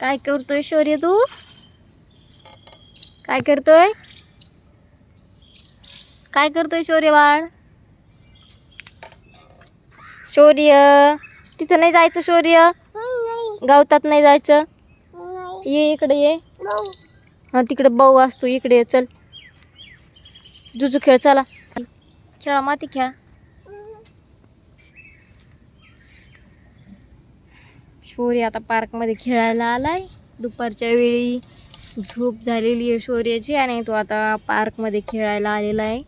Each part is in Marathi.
काय करतोय शौर्य तू? काय करतोय? काय करतोय शौर्य बाळ? शौर्य. तिथं नाही जायचं शौर्य? गावतात नाही जायचं? ये इकडे ये. हा तिकडे भाऊ असतो इकडे ये चल. जुजू खेळ चला. खेळा माती खेळा. शौर्य आता पार्कमध्ये खेळायला आलाय. दुपारच्या वेळी झोप झालेली आहे शौर्याची आणि तो आता पार्कमध्ये खेळायला आलेला आहे.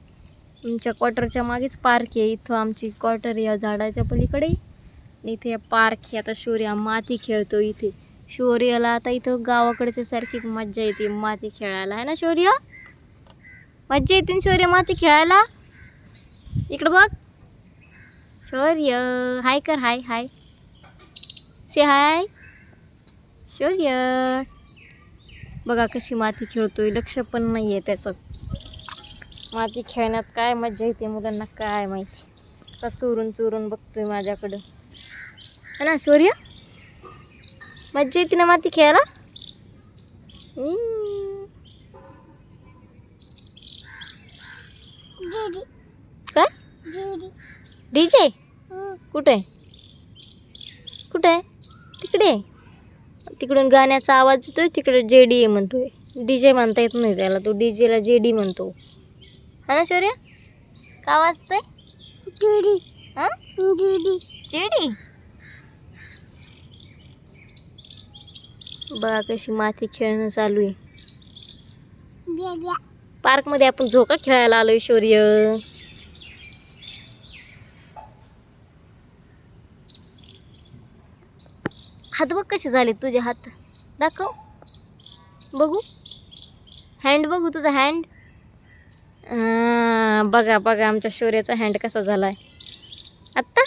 आमच्या क्वार्टरच्या मागेच पार्क आहे. इथं आमची क्वार्टर या झाडाच्या पलीकडे. इथे पार्क आहे. आता शौर्य माती खेळतो इथे. शौर्याला आता इथं गावाकडच्या सारखीच मज्जा येते. माती खेळायला आहे ना शौर्य? मज्जा येते ना शौर्य माती खेळायला? इकडं बघ. शौर्य. हाय कर हाय हाय से हाय शौर्य. बघा कशी माती खेळतोय. लक्ष पण नाही आहे त्याचं. माती खेळण्यात काय मज्जा येते मुलांना काय माहिती. असा चोरून चोरून बघतोय माझ्याकडं. है ना शौर्य? मज्जा येते ना माती खेळायला? काय? डीजे कुठे? कुठे? तिकडे. तिकडून गाण्याचा आवाज येतोय तिकडे जे डी म्हणतोय. डी जे म्हणता येत नाही त्याला तो डी जेला जे डी म्हणतो. हा ना शौर्य? का वाजतंय? हा? जे डी बघा कशी माती खेळणं चालू आहे. पार्कमध्ये आपण झोका खेळायला आलोय शौर्य. हात बघ कसे झाले तुझे हात. दाखव. बघू. हँड बघू तुझा हँड बघा बघा आमच्या शौर्याचा हँड कसा झालाय. आत्ता?